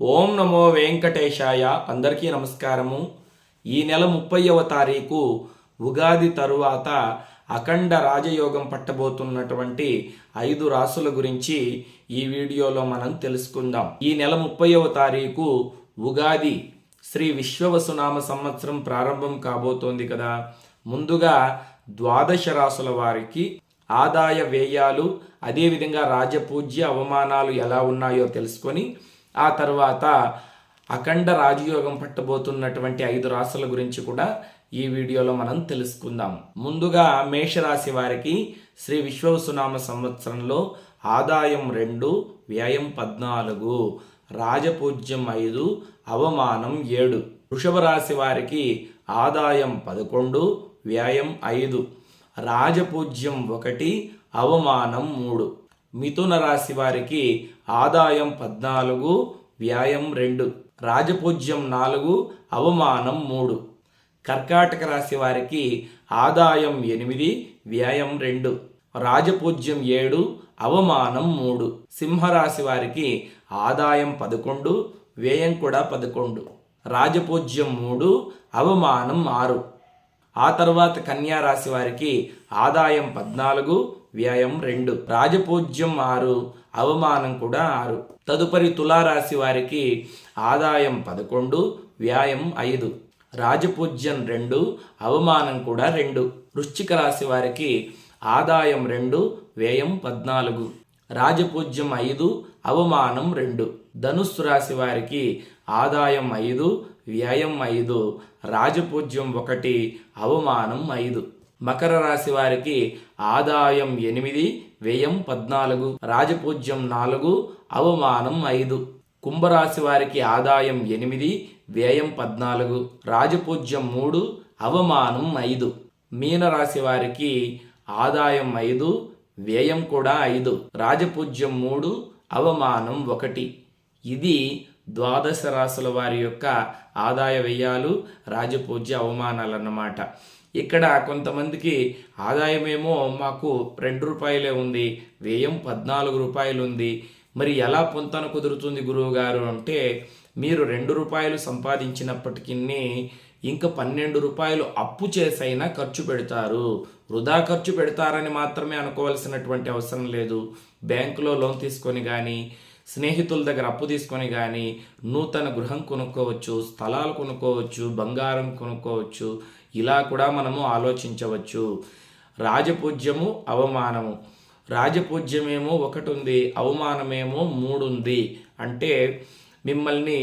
ఓం నమో వెంకటేశాయ. అందరికీ నమస్కారము. ఈ నెల ముప్పైవ తారీఖు ఉగాది తరువాత అఖండ రాజయోగం పట్టబోతున్నటువంటి ఐదు రాసుల గురించి ఈ వీడియోలో మనం తెలుసుకుందాం. ఈ నెల ముప్పైవ తారీఖు ఉగాది. శ్రీ విశ్వవసునామ సంవత్సరం ప్రారంభం కాబోతోంది కదా. ముందుగా ద్వాదశ రాసుల వారికి ఆదాయ వ్యయాలు అదేవిధంగా రాజపూజ్య అవమానాలు ఎలా ఉన్నాయో తెలుసుకొని ఆ తర్వాత అఖండ రాజయోగం పట్టబోతున్నటువంటి ఐదు రాశుల గురించి కూడా ఈ వీడియోలో మనం తెలుసుకుందాం. ముందుగా మేషరాశి వారికి శ్రీ విశ్వవసునామ సంవత్సరంలో ఆదాయం రెండు వ్యయం పద్నాలుగు రాజపూజ్యం ఐదు అవమానం ఏడు. వృషభ రాశి వారికి ఆదాయం పదకొండు వ్యయం ఐదు. రాజపూజ్యం ఒకటి అవమానం మూడు. మిథున రాశి వారికి ఆదాయం పద్నాలుగు వ్యాయం రెండు. రాజపూజ్యం నాలుగు అవమానం మూడు. కర్కాటక రాశి వారికి ఆదాయం ఎనిమిది వ్యయం రెండు. రాజపూజ్యం ఏడు అవమానం మూడు. సింహరాశి వారికి ఆదాయం పదకొండు వ్యయం కూడా పదకొండు. రాజపూజ్యం మూడు అవమానం ఆరు. ఆ తర్వాత కన్యా రాశి వారికి ఆదాయం పద్నాలుగు వ్యయం రెండు. రాజపూజ్యం ఆరు అవమానం కూడా ఆరు. తదుపరి తులారాశి వారికి ఆదాయం పదకొండు వ్యాయం ఐదు. రాజపూజ్యం రెండు అవమానం కూడా రెండు. వృశ్చిక రాశి వారికి ఆదాయం రెండు వ్యయం పద్నాలుగు. రాజపూజ్యం ఐదు అవమానం రెండు. ధనుస్సు రాశి వారికి ఆదాయం ఐదు వ్యయం ఐదు. రాజపూజ్యం ఒకటి అవమానం ఐదు. మకర రాశి వారికి ఆదాయం ఎనిమిది వ్యయం పద్నాలుగు రాజపూజ్యం నాలుగు అవమానం ఐదు. కుంభరాశి వారికి ఆదాయం ఎనిమిది వ్యయం పద్నాలుగు రాజపూజ్యం మూడు అవమానం ఐదు. మీనరాశి వారికి ఆదాయం ఐదు వ్యయం కూడా ఐదు రాజపూజ్యం మూడు అవమానం ఒకటి. ఇది ద్వాదశ రాశుల వారి యొక్క ఆదాయ వ్యయాలు రాజపూజ్య అవమానాలు అన్నమాట ఇక్కడ కొంతమందికి ఆదాయమేమో మాకు రెండు రూపాయలే ఉంది వ్యయం పద్నాలుగు రూపాయలు ఉంది మరి ఎలా పొంతన కుదురుతుంది గురువు గారు అంటే మీరు రెండు రూపాయలు సంపాదించినప్పటికీ ఇంకా పన్నెండు రూపాయలు అప్పు చేసైనా ఖర్చు పెడతారు. వృధా ఖర్చు పెడతారని మాత్రమే అనుకోవాల్సినటువంటి అవసరం లేదు. బ్యాంకులో లోన్ తీసుకొని కానీ స్నేహితుల దగ్గర అప్పు తీసుకొని కానీ నూతన గృహం కొనుక్కోవచ్చు స్థలాలు కొనుక్కోవచ్చు బంగారం కొనుక్కోవచ్చు ఇలా కూడా మనము ఆలోచించవచ్చు. రాజపూజ్యము అవమానము. రాజపూజ్యమేమో ఒకటి ఉంది అవమానమేమో మూడు ఉంది అంటే మిమ్మల్ని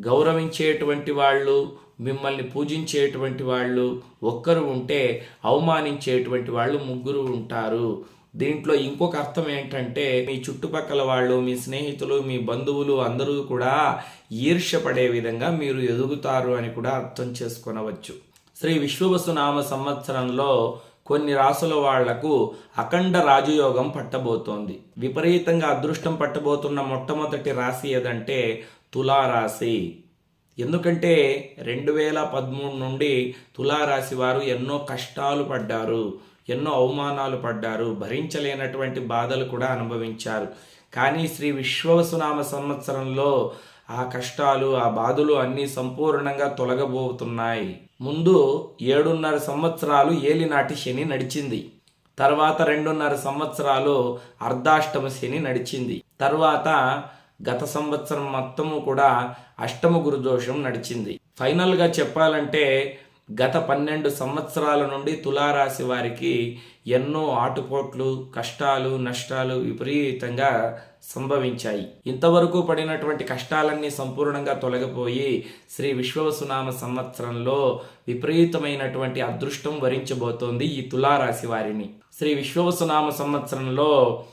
గౌరవించేటువంటి వాళ్ళు మిమ్మల్ని పూజించేటువంటి వాళ్ళు ఒక్కరు ఉంటే అవమానించేటువంటి వాళ్ళు ముగ్గురు ఉంటారు. దీంట్లో ఇంకొక అర్థం ఏంటంటే మీ చుట్టుపక్కల వాళ్ళు మీ స్నేహితులు మీ బంధువులు అందరూ కూడా ఈర్ష్యపడే విధంగా మీరు ఎదుగుతారు అని కూడా అర్థం చేసుకొనవచ్చు. శ్రీ విశ్వవసునామ సంవత్సరంలో కొన్ని రాసుల వాళ్ళకు అఖండ రాజయోగం పట్టబోతోంది. విపరీతంగా అదృష్టం పట్టబోతున్న మొట్టమొదటి రాశి ఏదంటే తులారాశి. ఎందుకంటే రెండు వేల పదమూడు నుండి తులారాశి వారు ఎన్నో కష్టాలు పడ్డారు. ఎన్నో అవమానాలు పడ్డారు భరించలేనటువంటి బాధలు కూడా అనుభవించారు. కానీ శ్రీ విశ్వవసునామ సంవత్సరంలో ఆ కష్టాలు ఆ బాధలు అన్నీ సంపూర్ణంగా తొలగబోతున్నాయి. ముందు ఏడున్నర సంవత్సరాలు ఏలినాటి శని నడిచింది. తర్వాత రెండున్నర సంవత్సరాలు అర్ధాష్టమ శని నడిచింది. తర్వాత గత సంవత్సరం మొత్తము కూడా అష్టమ గురుదోషం నడిచింది. ఫైనల్గా చెప్పాలంటే గత పన్నెండు సంవత్సరాల నుండి తులారాశి వారికి ఎన్నో ఆటుపోట్లు కష్టాలు నష్టాలు విపరీతంగా సంభవించాయి. ఇంతవరకు పడినటువంటి కష్టాలన్నీ సంపూర్ణంగా తొలగిపోయి శ్రీ విశ్వవసునామ సంవత్సరంలో విపరీతమైనటువంటి అదృష్టం వరించబోతోంది ఈ తులారాశి వారిని. శ్రీ విశ్వవసునామ సంవత్సరంలో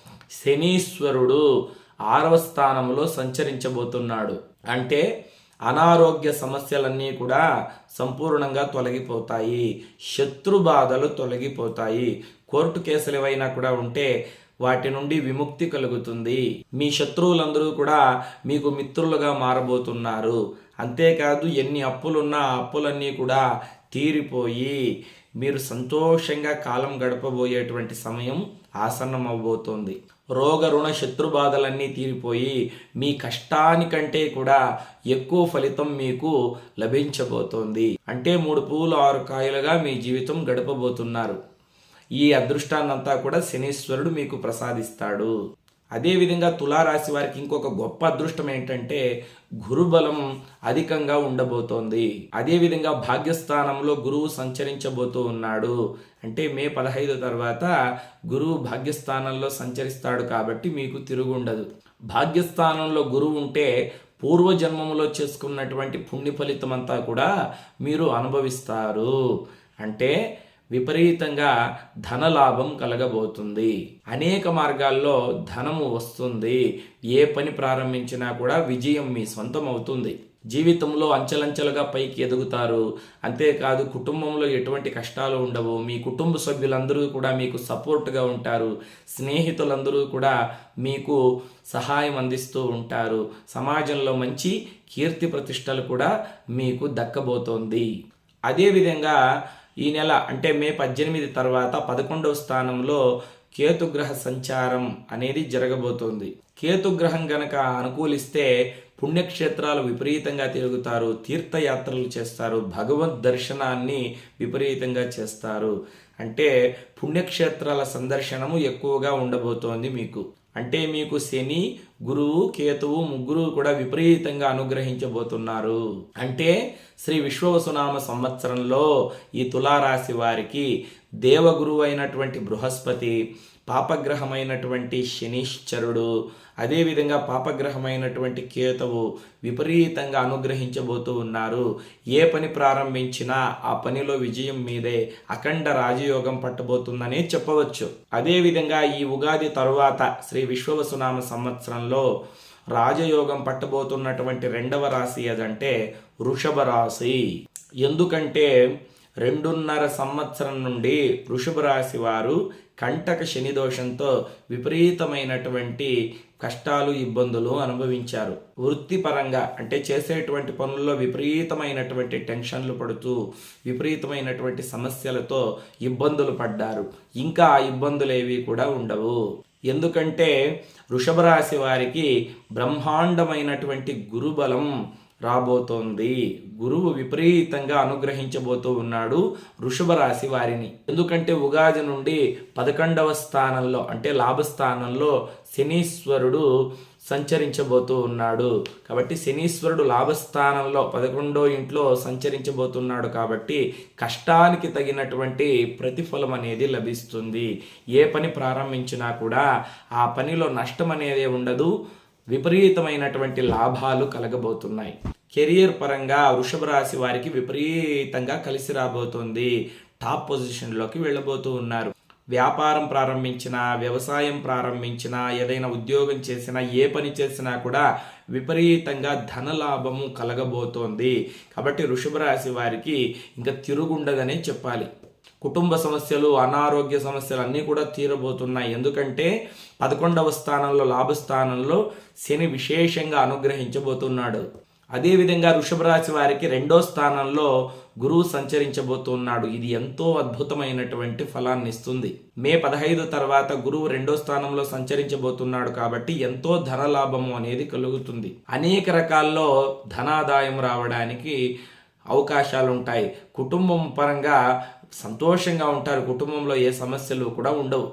శనీశ్వరుడు ఆరవ స్థానంలో సంచరించబోతున్నాడు. అంటే అనారోగ్య సమస్యలన్నీ కూడా సంపూర్ణంగా తొలగిపోతాయి. శత్రు బాధలు తొలగిపోతాయి. కోర్టు కేసులు ఏవైనా కూడా ఉంటే వాటి నుండి విముక్తి కలుగుతుంది. మీ శత్రువులందరూ కూడా మీకు మిత్రులుగా మారబోతున్నారు. అంతేకాదు ఎన్ని అప్పులున్నా అప్పులన్నీ కూడా తీరిపోయి మీరు సంతోషంగా కాలం గడపబోయేటువంటి సమయం ఆసన్నమవబోతోంది రోగ రుణ శత్రు బాధలన్నీ తీరిపోయి మీ కష్టానికంటే కూడా ఎక్కువ ఫలితం మీకు లభించబోతోంది. అంటే మూడు పువ్వులు ఆరు కాయలుగా మీ జీవితం గడపబోతున్నారు. ఈ అదృష్టాన్నంతా కూడా శనీశ్వరుడు మీకు ప్రసాదిస్తాడు. అదేవిధంగా తులారాశి వారికి ఇంకొక గొప్ప అదృష్టం ఏంటంటే గురుబలం అధికంగా ఉండబోతోంది. అదేవిధంగా భాగ్యస్థానంలో గురువు సంచరించబోతూ ఉన్నాడు. అంటే మే పదహైదు తర్వాత గురువు భాగ్యస్థానంలో సంచరిస్తాడు కాబట్టి మీకు తిరుగుండదు భాగ్యస్థానంలో గురువు ఉంటే పూర్వజన్మములో చేసుకున్నటువంటి పుణ్య ఫలితం అంతా కూడా మీరు అనుభవిస్తారు. అంటే విపరీతంగా ధనలాభం కలగబోతుంది. అనేక మార్గాల్లో ధనము వస్తుంది. ఏ పని ప్రారంభించినా కూడా విజయం మీ సొంతం అవుతుంది జీవితంలో అంచెలంచెలుగా పైకి ఎదుగుతారు. అంతేకాదు కుటుంబంలో ఎటువంటి కష్టాలు ఉండవు. మీ కుటుంబ సభ్యులందరూ కూడా మీకు సపోర్ట్గా ఉంటారు. స్నేహితులందరూ కూడా మీకు సహాయం అందిస్తూ ఉంటారు. సమాజంలో మంచి కీర్తి ప్రతిష్టలు కూడా మీకు దక్కబోతోంది. అదేవిధంగా ఈ నెల అంటే మే పద్దెనిమిది తర్వాత పదకొండవ స్థానంలో కేతుగ్రహ సంచారం అనేది జరగబోతోంది. కేతుగ్రహం గనక అనుకూలిస్తే పుణ్యక్షేత్రాలు విపరీతంగా తిరుగుతారు తీర్థయాత్రలు చేస్తారు భగవద్ దర్శనాన్ని విపరీతంగా చేస్తారు. అంటే పుణ్యక్షేత్రాల సందర్శనము ఎక్కువగా ఉండబోతోంది మీకు. అంటే మీకు శని గురువు కేతువు ముగ్గురు కూడా విపరీతంగా అనుగ్రహించబోతున్నారు. అంటే శ్రీ విశ్వవసునామ సంవత్సరంలో ఈ తులారాశి వారికి దేవగురువు అయినటువంటి బృహస్పతి పాపగ్రహమైనటువంటి శనీశ్చరుడు అదేవిధంగా పాపగ్రహమైనటువంటి కేతువు విపరీతంగా అనుగ్రహించబోతూ ఉన్నారు. ఏ పని ప్రారంభించినా ఆ పనిలో విజయం మీదే అఖండ రాజయోగం పట్టబోతుందనే చెప్పవచ్చు. అదేవిధంగా ఈ ఉగాది తరువాత శ్రీ విశ్వవసునామ సంవత్సరంలో రాజయోగం పట్టబోతున్నటువంటి రెండవ రాశి అదంటే వృషభ రాశి. ఎందుకంటే రెండున్నర సంవత్సరం నుండి వృషభ రాశి వారు కంటక శని దోషంతో విపరీతమైనటువంటి కష్టాలు ఇబ్బందులు అనుభవించారు. వృత్తిపరంగా అంటే చేసేటువంటి పనుల్లో విపరీతమైనటువంటి టెన్షన్లు పడుతూ విపరీతమైనటువంటి సమస్యలతో ఇబ్బందులు పడ్డారు. ఇంకా ఆ ఇబ్బందులు ఏవి కూడా ఉండవు. ఎందుకంటే వృషభ రాశి వారికి బ్రహ్మాండమైనటువంటి గురుబలం రాబోతోంది. గురువు విపరీతంగా అనుగ్రహించబోతూ ఉన్నాడు వృషభ రాశి వారిని. ఎందుకంటే ఉగాది నుండి పదకొండవ స్థానంలో అంటే లాభస్థానంలో శనీశ్వరుడు సంచరించబోతూ ఉన్నాడు. కాబట్టి శనీశ్వరుడు లాభస్థానంలో పదకొండో ఇంట్లో సంచరించబోతున్నాడు కాబట్టి కష్టానికి తగినటువంటి ప్రతిఫలం అనేది లభిస్తుంది. ఏ పని ప్రారంభించినా కూడా ఆ పనిలో నష్టం అనేది ఉండదు. విపరీతమైనటువంటి లాభాలు కలగబోతున్నాయి. కెరియర్ పరంగా వృషభ రాశి వారికి విపరీతంగా కలిసి రాబోతుంది. టాప్ పొజిషన్లోకి వెళ్ళబోతూ ఉన్నారు. వ్యాపారం ప్రారంభించినా వ్యవసాయం ప్రారంభించినా ఏదైనా ఉద్యోగం చేసినా ఏ పని చేసినా కూడా విపరీతంగా ధనలాభము కలగబోతోంది. కాబట్టి వృషభ రాశి వారికి ఇంకా తిరుగుండదనే చెప్పాలి. కుటుంబ సమస్యలు అనారోగ్య సమస్యలు అన్నీ కూడా తీరబోతున్నాయి. ఎందుకంటే పదకొండవ స్థానంలో లాభస్థానంలో శని విశేషంగా అనుగ్రహించబోతున్నాడు. అదేవిధంగా వృషభ రాశి వారికి రెండో స్థానంలో గురువు సంచరించబోతున్నాడు. ఇది ఎంతో అద్భుతమైనటువంటి ఫలాన్ని ఇస్తుంది. మే పదహైదు తర్వాత గురువు రెండో స్థానంలో సంచరించబోతున్నాడు కాబట్టి ఎంతో ధన లాభము అనేది కలుగుతుంది. అనేక రకాల్లో ధనాదాయం రావడానికి అవకాశాలు ఉంటాయి కుటుంబం పరంగా సంతోషంగా ఉంటారు. కుటుంబంలో ఏ సమస్యలు కూడా ఉండవు.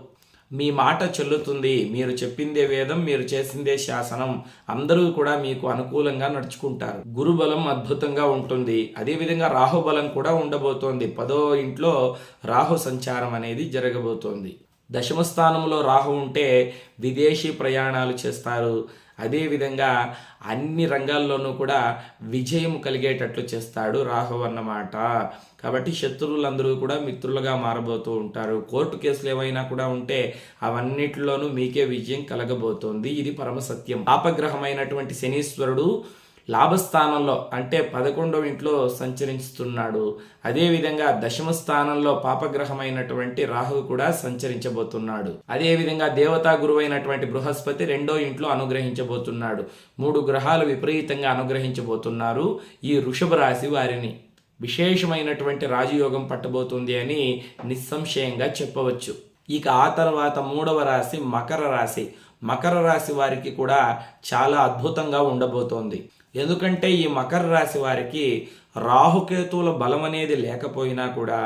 మీ మాట చెల్లుతుంది. మీరు చెప్పిందే వేదం మీరు చేసిందే శాసనం. అందరూ కూడా మీకు అనుకూలంగా నడుచుకుంటారు. గురుబలం అద్భుతంగా ఉంటుంది. అదేవిధంగా రాహుబలం కూడా ఉండబోతోంది. పదో ఇంట్లో రాహు సంచారం అనేది జరగబోతోంది. దశమ స్థానంలో రాహు ఉంటే విదేశీ ప్రయాణాలు చేస్తారు. అదేవిధంగా అన్ని రంగాల్లోనూ కూడా విజయం కలిగేటట్లు చేస్తాడు రాహు అన్నమాట. కాబట్టి శత్రువులందరూ కూడా మిత్రులుగా మారబోతూ ఉంటారు. కోర్టు కేసులు ఏవైనా కూడా ఉంటే అవన్నిటిలోనూ మీకే విజయం కలగబోతోంది. ఇది పరమసత్యం పాపగ్రహమైనటువంటి శనీశ్వరుడు లాభస్థానంలో అంటే పదకొండవ ఇంట్లో సంచరిస్తున్నాడు. అదేవిధంగా దశమ స్థానంలో పాపగ్రహమైనటువంటి రాహు కూడా సంచరించబోతున్నాడు. అదేవిధంగా దేవతా గురువైనటువంటి బృహస్పతి రెండో ఇంట్లో అనుగ్రహించబోతున్నాడు. మూడు గ్రహాలు విపరీతంగా అనుగ్రహించబోతున్నారు. ఈ వృషభ రాశి వారిని విశేషమైనటువంటి రాజయోగం పట్టబోతుంది అని నిస్సంశయంగా చెప్పవచ్చు. ఇక ఆ తర్వాత మూడవ రాశి మకర రాశి. మకర రాశి వారికి కూడా చాలా అద్భుతంగా ఉండబోతోంది. ఎందుకంటే ఈ మకర రాశి వారికి రాహుకేతువుల బలం అనేది లేకపోయినా కూడా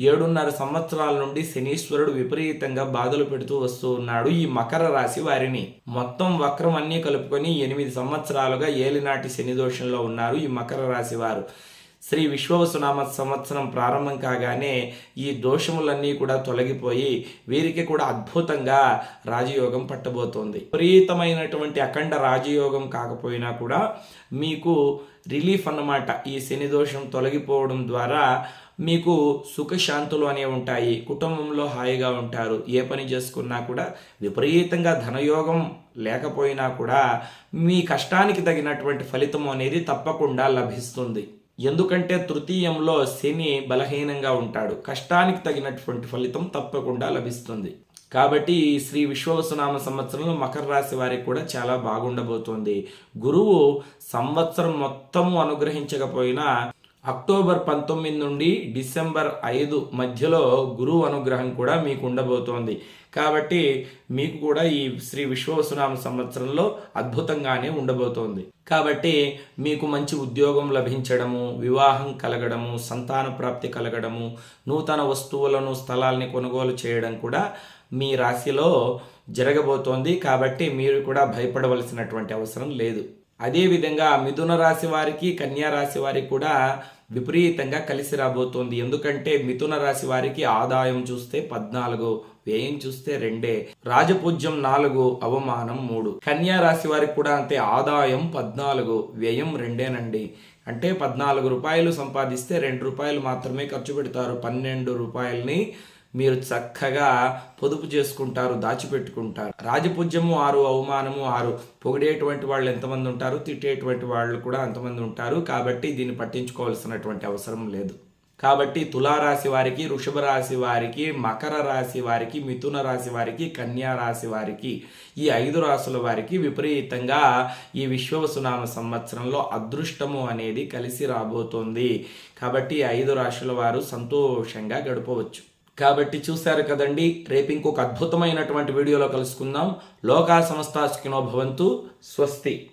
ఏడున్నర సంవత్సరాల నుండి శనీశ్వరుడు విపరీతంగా బాధలు పెడుతూ వస్తూ ఉన్నాడు ఈ మకర రాశి వారిని. మొత్తం వక్రం అన్నీ కలుపుకొని ఎనిమిది సంవత్సరాలుగా ఏలినాటి శని దోషంలో ఉన్నారు ఈ మకర రాశి వారు. శ్రీ విశ్వవసునామ సంవత్సరం ప్రారంభం కాగానే ఈ దోషములన్నీ కూడా తొలగిపోయి వీరికి కూడా అద్భుతంగా రాజయోగం పట్టబోతోంది. విపరీతమైనటువంటి అఖండ రాజయోగం కాకపోయినా కూడా మీకు రిలీఫ్ అన్నమాట. ఈ శని దోషం తొలగిపోవడం ద్వారా మీకు సుఖశాంతులు అనేవి ఉంటాయి. కుటుంబంలో హాయిగా ఉంటారు. ఏ పని చేసుకున్నా కూడా విపరీతంగా ధనయోగం లేకపోయినా కూడా మీ కష్టానికి తగినటువంటి ఫలితం అనేది తప్పకుండా లభిస్తుంది. ఎందుకంటే తృతీయంలో శని బలహీనంగా ఉంటాడు. కష్టానికి తగినటువంటి ఫలితం తప్పకుండా లభిస్తుంది. కాబట్టి శ్రీ విశ్వవసునామ సంవత్సరంలో మకర రాశి వారికి కూడా చాలా బాగుండబోతోంది. గురువు సంవత్సరం మొత్తము అనుగ్రహించకపోయినా అక్టోబర్ పంతొమ్మిది నుండి డిసెంబర్ ఐదు మధ్యలో గురువు అనుగ్రహం కూడా మీకు ఉండబోతోంది. కాబట్టి మీకు కూడా ఈ శ్రీ విశ్వవసునామ సంవత్సరంలో అద్భుతంగానే ఉండబోతోంది. కాబట్టి మీకు మంచి ఉద్యోగం లభించడము వివాహం కలగడము సంతాన ప్రాప్తి కలగడము నూతన వస్తువులను స్థలాల్ని కొనుగోలు చేయడం కూడా మీ రాశిలో జరగబోతోంది. కాబట్టి మీరు కూడా భయపడవలసినటువంటి అవసరం లేదు. అదేవిధంగా మిథున రాశి వారికి కన్యా రాశి వారికి కూడా విపరీతంగా కలిసి రాబోతోంది. ఎందుకంటే మిథున రాశి వారికి ఆదాయం చూస్తే పద్నాలుగు వ్యయం చూస్తే రెండే రాజపూజ్యం నాలుగు అవమానం మూడు. కన్యా రాశి వారికి కూడా అంతే ఆదాయం పద్నాలుగు వ్యయం రెండేనండి. అంటే పద్నాలుగు రూపాయలు సంపాదిస్తే రెండు రూపాయలు మాత్రమే ఖర్చు పెడతారు. పన్నెండు రూపాయలని మీరు చక్కగా పొదుపు చేసుకుంటారు దాచిపెట్టుకుంటారు. రాజపూజ్యము ఆరు అవమానము ఆరు. పొగిడేటువంటి వాళ్ళు ఎంతమంది ఉంటారు? తిట్టేటువంటి వాళ్ళు కూడా అంతమంది ఉంటారు. కాబట్టి దీన్ని పట్టించుకోవాల్సినటువంటి అవసరం లేదు. కాబట్టి తులారాశి వారికి వృషభ రాశి వారికి మకర రాశి వారికి మిథున రాశి వారికి కన్యా రాశి వారికి ఈ ఐదు రాశుల వారికి విపరీతంగా ఈ విశ్వవసునామ సంవత్సరంలో అదృష్టము అనేది కలిసి రాబోతోంది. కాబట్టి ఐదు రాశుల వారు సంతోషంగా గడపవచ్చు. కాబట్టి చూశారు కదండి రేపు ఇంకొక అద్భుతమైనటువంటి వీడియోలో కలుసుకుందాం. లోకా సంస్థ స్కినోభవంతు స్వస్తి.